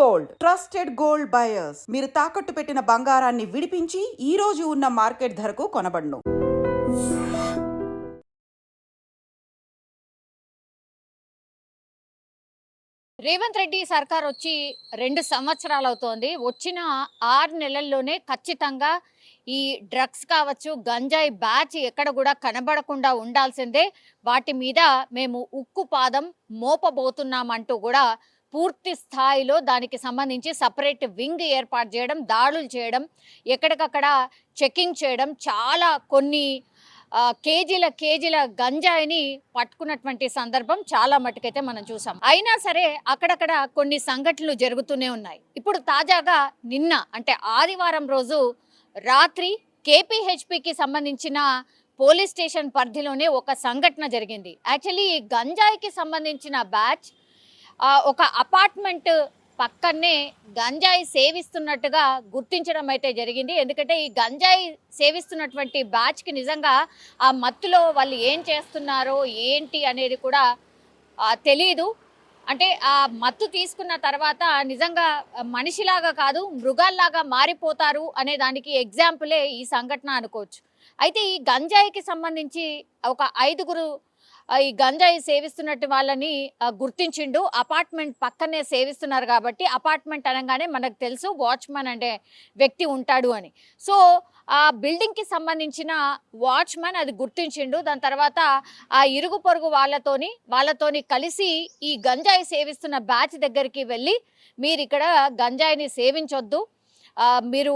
Gold. Trusted gold buyers. మీరు తాకట్టు పెట్టిన బంగారాన్ని విడిపించి ఈ రోజు ఉన్న మార్కెట్ ధరకు కొనబడును. రేవంత్ రెడ్డి సర్కార్ వచ్చి రెండు సంవత్సరాలు అవుతోంది. వచ్చిన ఆరు నెలల్లోనే ఖచ్చితంగా ఈ డ్రగ్స్ కావచ్చు గంజాయి బ్యాచ్ ఎక్కడ కూడా కనబడకుండా ఉండాల్సిందే. వాటి మీద మేము ఉక్కు పాదం మోపబోతున్నామంటూ కూడా పూర్తి స్థాయిలో దానికి సంబంధించి సపరేట్ వింగ్ ఏర్పాటు చేయడం దాడులు చేయడం ఎక్కడికక్కడ చెకింగ్ చేయడం చాలా కొన్ని కేజీల కేజీల గంజాయిని పట్టుకున్నటువంటి సందర్భం చాలా మటుకైతే మనం చూసాం. అయినా సరే అక్కడక్కడ కొన్ని సంఘటనలు జరుగుతూనే ఉన్నాయి. ఇప్పుడు తాజాగా నిన్న అంటే ఆదివారం రోజు రాత్రి కేపీహెచ్పికి సంబంధించిన పోలీస్ స్టేషన్ పరిధిలోనే ఒక సంఘటన జరిగింది. యాక్చువల్లీ ఈ గంజాయికి సంబంధించిన బ్యాచ్ ఒక అపార్ట్మెంట్ పక్కనే గంజాయి సేవిస్తున్నట్టుగా గుర్తించడం అయితే జరిగింది. ఎందుకంటే ఈ గంజాయి సేవిస్తున్నటువంటి బ్యాచ్కి నిజంగా ఆ మత్తులో వాళ్ళు ఏం చేస్తున్నారో ఏంటి అనేది కూడా తెలియదు అంటే ఆ మత్తు తీసుకున్న తర్వాత నిజంగా మనిషిలాగా కాదు మృగాల్లాగా మారిపోతారు అనే దానికి ఎగ్జాంపులే ఈ సంఘటన అనుకోవచ్చు. అయితే ఈ గంజాయికి సంబంధించి ఒక ఐదుగురు ఈ గంజాయి సేవిస్తున్నట్టు వాళ్ళని గుర్తించిండు. అపార్ట్మెంట్ పక్కనే సేవిస్తున్నారు కాబట్టి అపార్ట్మెంట్ అనగానే మనకు తెలుసు వాచ్మెన్ అనే వ్యక్తి ఉంటాడు అని. సో ఆ బిల్డింగ్కి సంబంధించిన వాచ్మెన్ అది గుర్తించిండు. దాని తర్వాత ఆ ఇరుగు పొరుగు వాళ్ళతోని వాళ్ళతోని కలిసి ఈ గంజాయి సేవిస్తున్న బ్యాచ్ దగ్గరికి వెళ్ళి మీరు ఇక్కడ గంజాయిని సేవించొద్దు. మీరు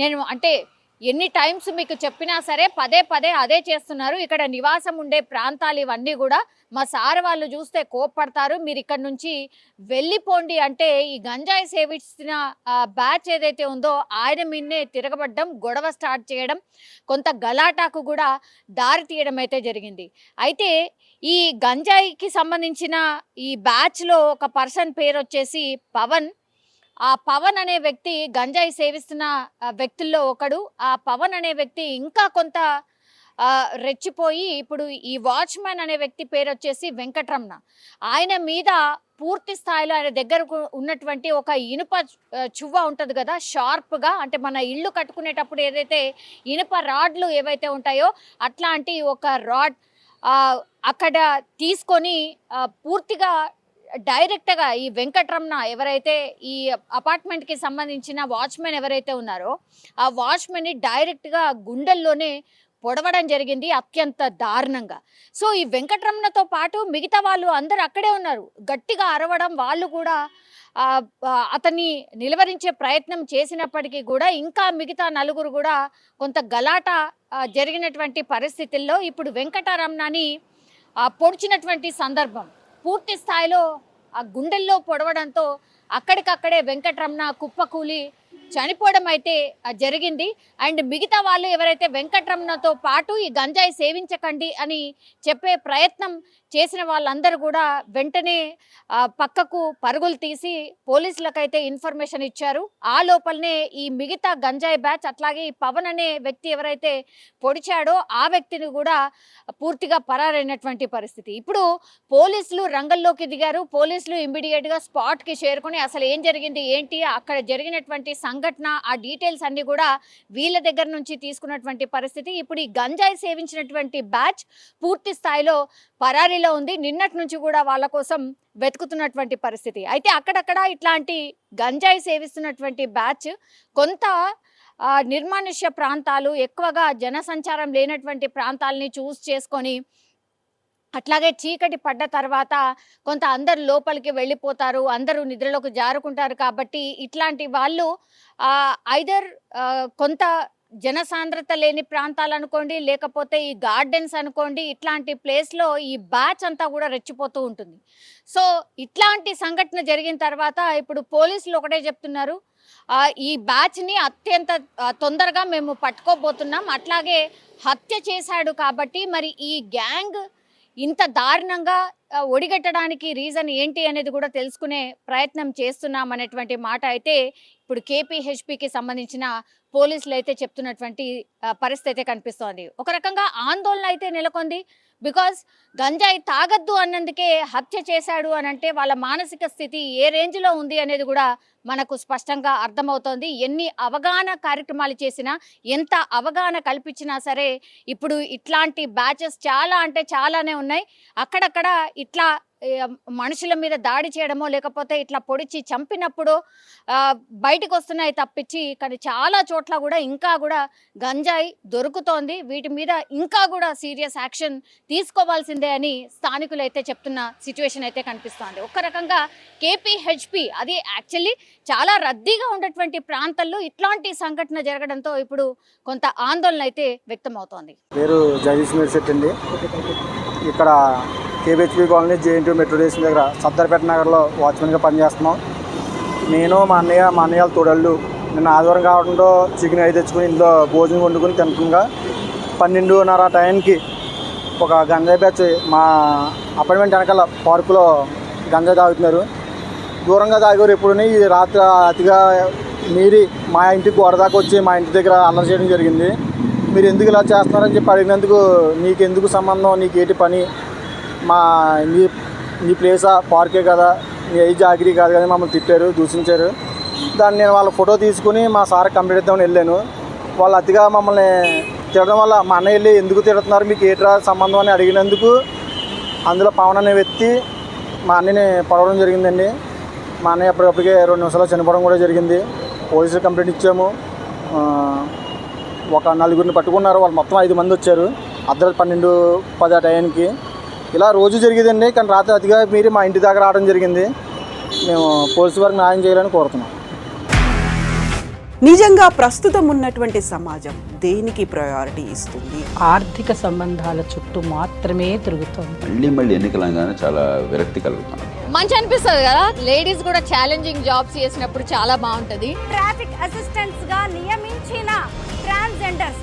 నేను అంటే ఎన్ని టైమ్స్ మీకు చెప్పినా సరే పదే పదే అదే చేస్తున్నారు. ఇక్కడ నివాసం ఉండే ప్రాంతాలు ఇవన్నీ కూడా మా సార్ వాళ్ళు చూస్తే కోప్పడతారు. మీరు ఇక్కడ నుంచి వెళ్ళిపోండి అంటే ఈ గంజాయి సేవించిన బ్యాచ్ ఏదైతే ఉందో ఆయన మీన్నే తిరగబడ్డం గొడవ స్టార్ట్ చేయడం కొంత గలాటాకు కూడా దారి తీయడం అయితే జరిగింది. అయితే ఈ గంజాయికి సంబంధించిన ఈ బ్యాచ్లో ఒక పర్సన్ పేరు వచ్చేసి పవన్. ఆ పవన్ అనే వ్యక్తి గంజాయి సేవిస్తున్న వ్యక్తుల్లో ఒకడు. ఆ పవన్ అనే వ్యక్తి ఇంకా కొంత రెచ్చిపోయి ఇప్పుడు ఈ వాచ్మెన్ అనే వ్యక్తి పేరు వచ్చేసి వెంకటరమణ. ఆయన మీద పూర్తి స్థాయిలో ఆయన దగ్గర ఉన్నటువంటి ఒక ఇనుప చువ్వ ఉంటుంది కదా షార్ప్గా అంటే మన ఇల్లు కట్టుకునేటప్పుడు ఏదైతే ఇనుప రాడ్లు ఏవైతే ఉంటాయో అట్లాంటి ఒక రాడ్ అక్కడ తీసుకొని పూర్తిగా డైరెక్ట్గా ఈ వెంకటరమణ ఎవరైతే ఈ అపార్ట్మెంట్కి సంబంధించిన వాచ్మెన్ ఎవరైతే ఉన్నారో ఆ వాచ్మెన్ని డైరెక్ట్గా గుండెల్లోనే పొడవడం జరిగింది అత్యంత దారుణంగా. సో ఈ వెంకటరమణతో పాటు మిగతా వాళ్ళు అందరు అక్కడే ఉన్నారు. గట్టిగా అరవడం వాళ్ళు కూడా అతన్ని నిలవరించే ప్రయత్నం చేసినప్పటికీ కూడా ఇంకా మిగతా నలుగురు కూడా కొంత గలాట జరిగినటువంటి పరిస్థితుల్లో ఇప్పుడు వెంకటరమణని పొడిచినటువంటి సందర్భం. పూర్తి స్థాయిలో ఆ గుండెల్లో పొడవడంతో అక్కడికక్కడే వెంకటరమణ కుప్పకూలి చనిపోవడం అయితే జరిగింది. అండ్ మిగతా వాళ్ళు ఎవరైతే వెంకటరమణతో పాటు ఈ గంజాయి సేవించకండి అని చెప్పే ప్రయత్నం చేసిన వాళ్ళందరూ కూడా వెంటనే పక్కకు పరుగులు తీసి పోలీసులకైతే ఇన్ఫర్మేషన్ ఇచ్చారు. ఆ లోపలనే ఈ మిగతా గంజాయి బ్యాచ్ అట్లాగే ఈ పవన్ అనే వ్యక్తి ఎవరైతే పొడిచాడో ఆ వ్యక్తిని కూడా పూర్తిగా పరారైనటువంటి పరిస్థితి. ఇప్పుడు పోలీసులు రంగంలోకి దిగారు. పోలీసులు ఇమ్మీడియట్గా స్పాట్కి చేరుకుని అసలు ఏం జరిగింది ఏంటి అక్కడ జరిగినటువంటి సంఘటన ఆ డీటెయిల్స్ అన్ని కూడా వీళ్ళ దగ్గర నుంచి తీసుకున్నటువంటి పరిస్థితి. ఇప్పుడు ఈ గంజాయి సేవించినటువంటి బ్యాచ్ పూర్తి స్థాయిలో పరారీలో ఉంది నిన్నటి నుంచి కూడా వాళ్ళ కోసం వెతుకుతున్నటువంటి పరిస్థితి. అయితే అక్కడక్కడ ఇట్లాంటి గంజాయి సేవిస్తున్నటువంటి బ్యాచ్ కొంత నిర్మానుష్య ప్రాంతాలు ఎక్కువగా జనసంచారం లేనటువంటి ప్రాంతాలని చూస్ చేసుకొని అట్లాగే చీకటి పడ్డ తర్వాత కొంత అందరు లోపలికి వెళ్ళిపోతారు అందరూ నిద్రలోకి జారుకుంటారు కాబట్టి ఇట్లాంటి వాళ్ళు ఐదర్ కొంత జనసాంద్రత లేని ప్రాంతాలు అనుకోండి లేకపోతే ఈ గార్డెన్స్ అనుకోండి ఇట్లాంటి ప్లేస్లో ఈ బ్యాచ్ అంతా కూడా రెచ్చిపోతూ ఉంటుంది. సో ఇట్లాంటి సంఘటన జరిగిన తర్వాత ఇప్పుడు పోలీసులు ఒకటే చెప్తున్నారు ఈ బ్యాచ్ని అత్యంత తొందరగా మేము పట్టుకోబోతున్నాం. అట్లాగే హత్య చేశాడు కాబట్టి మరి ఈ గ్యాంగ్ ఇంత దారుణంగా ఒడిగట్టడానికి రీజన్ ఏంటి అనేది కూడా తెలుసుకునే ప్రయత్నం చేస్తున్నాం అనేటువంటి మాట అయితే ఇప్పుడు కేపీహెచ్పికి సంబంధించిన పోలీసులు అయితే చెప్తున్నటువంటి పరిస్థితి అయితే కనిపిస్తోంది. ఒక రకంగా ఆందోళన అయితే నెలకొంది. బికాజ్ గంజాయి తాగద్దు అన్నందుకే హత్య చేశాడు అని అంటే వాళ్ళ మానసిక స్థితి ఏ రేంజ్లో ఉంది అనేది కూడా మనకు స్పష్టంగా అర్థమవుతోంది. ఎన్ని అవగాహన కార్యక్రమాలు చేసినా ఎంత అవగాహన కల్పించినా సరే ఇప్పుడు ఇట్లాంటి బ్యాచెస్ చాలా అంటే చాలానే ఉన్నాయి. అక్కడక్కడ ఇట్లా మనుషుల మీద దాడి చేయడమో లేకపోతే ఇట్లా పొడిచి చంపినప్పుడు బయటకు వస్తున్నాయి తప్పించి కానీ చాలా చోట్ల కూడా ఇంకా కూడా గంజాయి దొరుకుతోంది. వీటి మీద ఇంకా కూడా సీరియస్ యాక్షన్ తీసుకోవాల్సిందే అని స్థానికులు అయితే చెప్తున్న సిచ్యువేషన్ అయితే కనిపిస్తోంది. ఒక రకంగా కేపీహెచ్పి అది యాక్చువల్లీ చాలా రద్దీగా ఉన్నటువంటి ప్రాంతాల్లో ఇట్లాంటి సంఘటన జరగడంతో ఇప్పుడు కొంత ఆందోళన అయితే వ్యక్తమవుతోంది. పేరు జగదీష్ అండి. ఇక్కడ KBHP colony JNT metro station దగ్గర సత్తర్పేట నగర్లో వాచ్మెన్గా పనిచేస్తున్నాం. నేను మా అన్నయ్య మా అన్నయ్య తోడళ్ళు. నిన్న ఆదివారం కావడంతో చికెన్ అయి తెచ్చుకుని ఇంట్లో భోజనం వండుకుని తినకుండా పన్నెండున్నర టైంకి ఒక గంజాయి బ్యాచ్ మా అపార్ట్మెంట్ వెనకాల పార్కులో గంజాయి తాగుతున్నారు. దూరంగా తాగారు ఎప్పుడని ఈ రాత్రి అతిగా మీరి మా ఇంటికి గోడ దాకా వచ్చి మా ఇంటి దగ్గర అల్లరి చేయడం జరిగింది. మీరు ఎందుకు ఇలా చేస్తున్నారని చెప్పి అడిగినందుకు నీకు ఎందుకు సంబంధం నీకు ఏంటి పని? మా నీ నీ ప్లేసా పార్కే కదా నీ ఏ జాగిరి కాదు కదా మమ్మల్ని తిట్టారు దూషించారు. దాన్ని నేను వాళ్ళ ఫోటో తీసుకుని మా సార్ కంప్లీట్ ఇద్దామని వెళ్ళాను. వాళ్ళు అతిగా మమ్మల్ని తిరగడం వల్ల మా అన్నయ్య వెళ్ళి ఎందుకు తిడుతున్నారు మీకు ఏట్రా సంబంధం అని అడిగినందుకు అందులో పవన్ అనే వ్యక్తి మా అన్నని పడవడం జరిగిందండి. మా అన్నయ్య అప్పటికప్పటికే రెండు నిమిషాలు చనిపోవడం కూడా జరిగింది. పోలీసులు కంప్లైంట్ ఇచ్చాము. ఒక నలుగురిని పట్టుకున్నారు. వాళ్ళు మొత్తం ఐదు మంది వచ్చారు. అర్ధరాత్రి పన్నెండు పది ఆ టైంకి ఇలా రోజు జరిగేదండి కానీ రాత్రి అతిగా మీరి మా ఇంటి దగ్గర రావడం జరిగింది. మేము పోలీసు వారికి న్యాయం చేయాలని కోరుతున్నాం. నిజంగా ప్రస్తుతం ఉన్నటువంటి సమాజం దేనికి ప్రయారిటీ ఇస్తుంది? ఆర్థిక సంబంధాల చుట్టూ మాత్రమే తిరుగుతోంది. మళ్ళీ మళ్ళీ ఎన్నికలంగానే చాలా విరక్తి కలుగుతాం మంచి అనిపిస్తుంది కదా? లేడీస్ కూడా ఛాలెంజింగ్ జాబ్స్ చేసినప్పుడు చాలా బాగుంటది. ట్రాఫిక్ అసిస్టెంట్స్గా నియమించిన ట్రాన్స్జెండర్స్